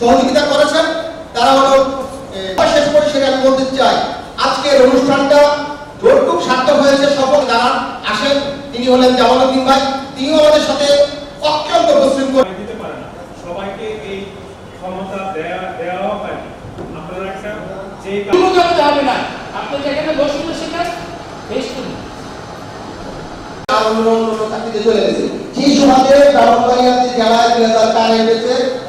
সহযোগিতা করেছেন। তারা হলো শেষ পরিসরে আমি বলতে চাই আজকের অনুষ্ঠানটা যতটুক সার্থক হয়েছে সকল যারা আসেন। তিনি হলেন জামালউদ্দিন ভাই। তিনিও আমাদের সাথে অত্যন্ত পরিশ্রম করে দিতে পারে না। সবাইকে এই ক্ষমতা দেয়া দেওয়া হয় আপনারা একটা যে হবে না। আপনি যেখানে বসুন সেখানে বেশ করুন। আর অন্য অন্য চাকরিতে চলে গেছে। সেই সমাজে ব্রাহ্মণবাড়িয়াতে জেলায় দুই হাজার চারে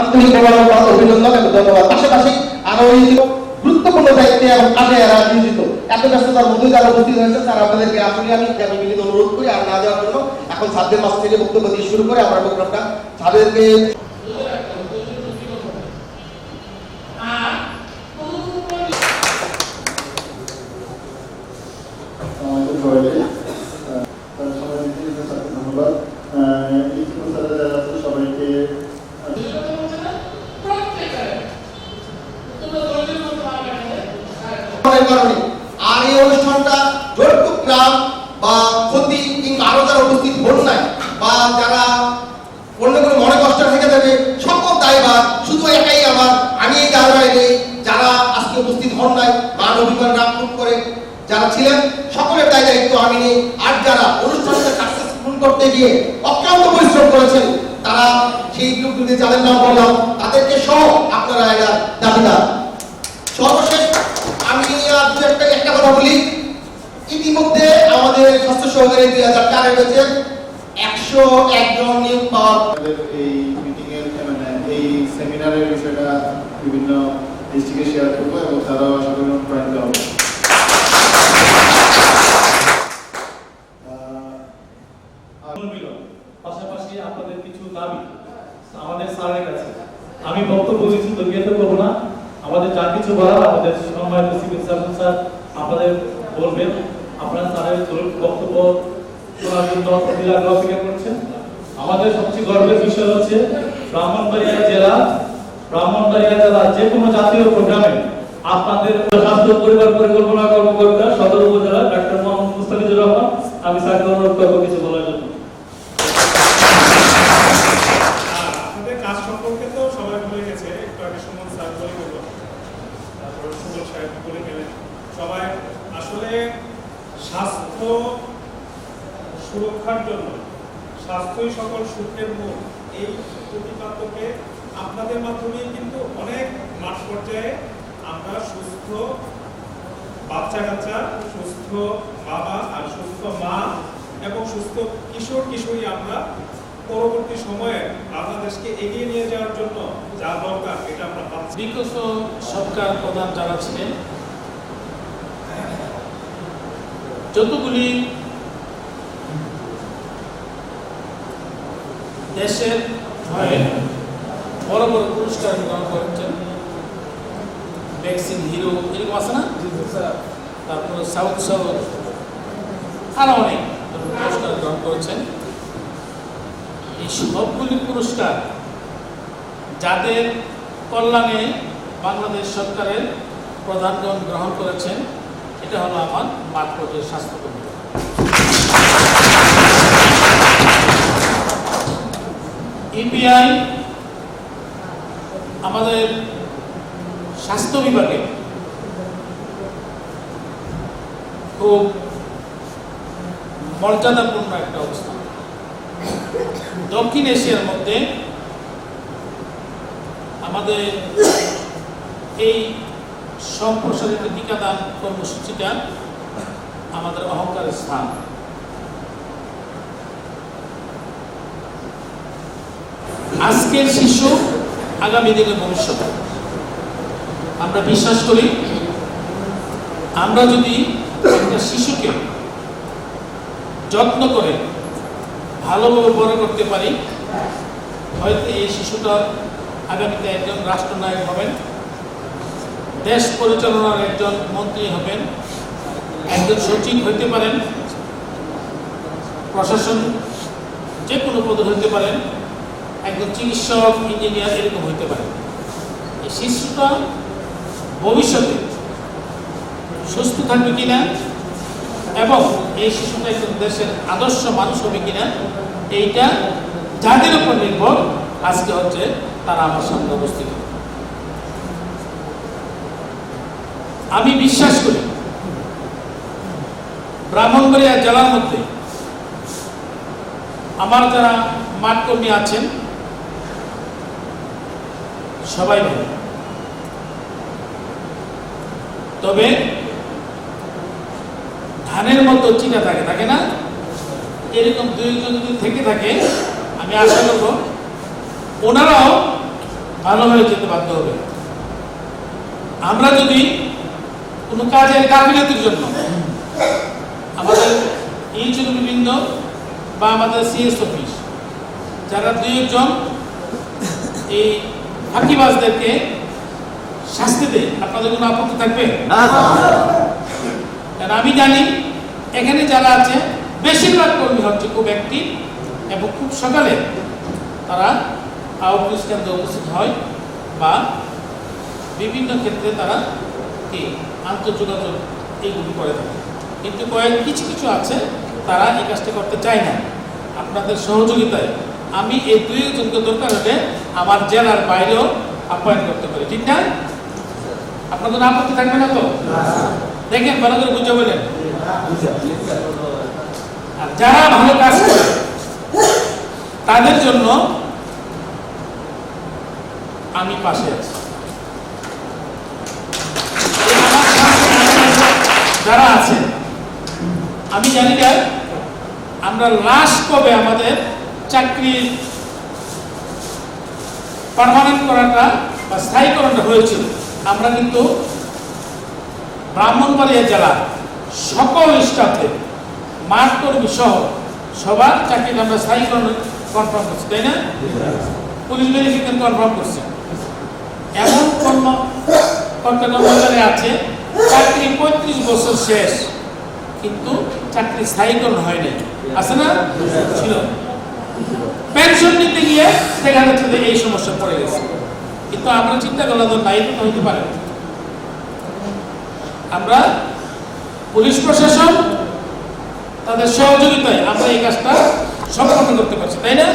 আন্তরিক মোবারকবাদ অভিনন্দন এবং ধন্যবাদ। পাশাপাশি আরও এই গুরুত্বপূর্ণ দায়িত্বে এবং কাজে এরা নিয়োজিত। এত ব্যস্ততার মধ্যে যারা উপস্থিত হয়েছে তারা আপনাদেরকে আসলে আমি আমি বিনীত অনুরোধ করি, আর না যাওয়ার জন্য এখন সাতদের মাস থেকে বক্তব্য দিয়ে শুরু করে আমরা প্রোগ্রামটা। ছাত্রদেরকে আর কোনো কোনো আমাদের সবাইকে আহ, তার সবাই দিতে স্যারকে ধন্যবাদ আহ, এই স্কুল স্যারেরা যারা আছে সবাইকে আহ, করার কারণে আর এই অনুষ্ঠানটা যতটুক গ্রাম বা ক্ষতি কিংবা আরও যারা উপস্থিত হন নাই বা যারা অন্য কোনো মনে কষ্ট থেকে যাবে সকল দায়ভার শুধু একাই আমার, আমি এই দায়ভারে নেই যারা আজকে উপস্থিত হন নাই মান অভিমান রাখুন করে যারা ছিলেন, সকলের দায় দায়িত্ব আমি নেই। আর যারা অনুষ্ঠানটা সাকসেসফুল করতে গিয়ে অক্লান্ত পরিশ্রম করেছেন, তারা সেই গ্রুপগুলি যাদের নাম বললাম, তাদেরকে সহ আপনারা এরা দাবিদার। সর্বশেষ দু একটা একটা কথা বলি। ইতিমধ্যে আমাদের স্বাস্থ্য সহকারী দুই হাজার চারে হয়েছে একশো একজন নিয়োগ পাওয়ার এই মিটিং এর মানে এই সেমিনারের বিষয়টা বিভিন্ন ডিস্ট্রিক্টে শেয়ার করব এবং তারাও আশা করি অনুপ্রাণিত হবে। পাশাপাশি আপনাদের কিছু দাবি আমাদের স্যারের কাছে। আমি বক্তব্য করব না আমাদের যা কিছু বলার, আমাদের সম্মানিত সিভিল সার্জন স্যার আপনাদের বলবেন। আপনারা স্যারের বক্তব্য অপেক্ষা করছেন। আমাদের সবচেয়ে গর্বের বিষয় হচ্ছে ব্রাহ্মণবাড়িয়া জেলা ব্রাহ্মণবাড়িয়া জেলা যে কোনো জাতীয় প্রোগ্রামে আপনাদের স্বাস্থ্য, পরিবার পরিকল্পনা কর্মকর্তা, সদর উপজেলা ডাক্তার মোহাম্মদ মুস্তাফিজুর রহমান, আমি স্যারকে কিছু বলার জন্য আর আপনাদের কাজ সম্পর্কে তো সবাই বলে গেছে একটু আগে সুমন স্যার বলে গেল তারপর সুমন সাহেব বলে গেলেন সবাই আসলে স্বাস্থ্য সুরক্ষার জন্য, স্বাস্থ্যই সকল সুখের মূল। এই প্রতিপাদ্যকে আপনাদের মাধ্যমেই কিন্তু অনেক মাঠ পর্যায়ে আমরা সুস্থ বাচ্চা কাচ্চা সুস্থ বাবা আর সুস্থ মা এবং সুস্থ কিশোর, কিশোরী আমরা পরবর্তী সময়ে বাংলাদেশকে এগিয়ে নিয়ে যাওয়ার জন্য যা দরকার, এটা আমরা পাচ্ছি। সরকার প্রধান যারা ছিলেন যতগুলি দেশের বড় বড় পুরস্কার গ্রহণ করেছেন ভ্যাকসিন হিরো এরকম আছে না? তারপরে সাউথ সাউথ আরও অনেক পুরস্কার গ্রহণ করেছেন। এই সবগুলি পুরস্কার যাদের কল্যাণে বাংলাদেশ সরকারের প্রধানগণ গ্রহণ করেছেন এটা হলো আমার মাঠ পর্যায়ের স্বাস্থ্যকর্মী ইপিআই আমাদের স্বাস্থ্য বিভাগে খুব মর্যাদাপূর্ণ একটা অবস্থা দক্ষিণ এশিয়ার মধ্যে আমাদের এই সম্প্রসারিত টিকাদান কর্মসূচিটা আমাদের অহংকারের স্থান। আজকের শিশু আগামী দিনের ভবিষ্যৎ। আমরা বিশ্বাস করি, আমরা যদি একটা শিশুকে যত্ন করে ভালোভাবে বড় করতে পারি, হয়তো এই শিশুটা আগামীতে একজন রাষ্ট্রনায়ক হবেন। দেশ পরিচালনার একজন মন্ত্রী হবেন, একজন সচিব হইতে পারেন, প্রশাসন যে কোনো পদে হইতে পারেন, একজন চিকিৎসক, ইঞ্জিনিয়ার এরকম হইতে পারেন। এই শিশুটা ভবিষ্যতে সুস্থ থাকবে কিনা এবং এই শিশুটা একজন দেশের আদর্শ মানুষ হবে কিনা, এইটা যাদের উপর নির্ভর, আজকে হচ্ছে তারা আমার সামনে উপস্থিত। আমি বিশ্বাস করি। ব্রাহ্মণবাড়িয়া জেলার মধ্যে আমার যারা মাঠকর্মী আছেন, সবাই ভালো। তবে ধানের মতো চিনা থাকে থাকে না? এরকম দুই একজন যদি থেকে থাকে, আমি আশা করব ওনারাও ভালো হয়ে যেতে বাধ্য হবে। আমরা যদি কোনো কাজের গাফিলতির জন্য। আমাদের ইউনিভার্সিটি বৃন্দ বা আমাদের সিএস অফিস যারা দুই একজন এই ফাঁকিবাজদেরকে শাস্তি দেয় আপনাদের কোনো আপত্তি থাকবে? কারণ আমি জানি এখানে যারা আছে বেশিরভাগ কর্মী হচ্ছে খুব অ্যাক্টিভ এবং খুব সকালে তারা আউটরিচ কেন্দ্রে উপস্থিত হয় বা বিভিন্ন ক্ষেত্রে তারা কি আন্তর্যোগাযোগ এইগুলি করে থাকে। কিন্তু কয়েক কিছু কিছু আছে তারা এই কাজটা করতে চায় না। আপনাদের সহযোগিতায় আমি এই দুই জনকে দরকার হলে আমার জেলার বাইরেও আপ্যায়ন করতে পারি। ঠিক না? আপনাদের নাম আপত্তি থাকবে না তো? দেখেন ভালো করে বুঝে বলেন। আর যারা ভালো কাজ করে তাদের জন্য আমি পাশে আছি এই আমার সামনে যারা আছে, আমি জানি না, আমরা লাস্ট কবে আমাদের চাকরির পারমানেন্ট করাটা বা স্থায়ীকরণটা হয়েছিল, আমরা কিন্তু ব্রাহ্মণবাড়িয়া জেলা সকল স্টাফে মাঠ কর্মী সহ সবার চাকরিটা আমরা স্থায়ীকরণ কনফার্ম করছি, তাই না? পুলিশ ভেরিফিকেশন কনফার্ম করছে। এমন কর্ম কর্তা কর্মচারী আছে চাকরি পঁয়ত্রিশ বছর শেষ, কিন্তু চাকরি স্থায়ীকরণ হয়নি আছে না? ছিল। পেনশন নিতে গিয়ে দেখা যাচ্ছে যে এই সমস্যা পড়ে গেছে। কিন্তু আমরা চিন্তা করলাম নাই তো হইতে পারে। আমরা পুলিশ প্রশাসন, তাদের সহযোগিতায় আমরা এই কাজটা সম্পন্ন করতে পারছি, তাই না?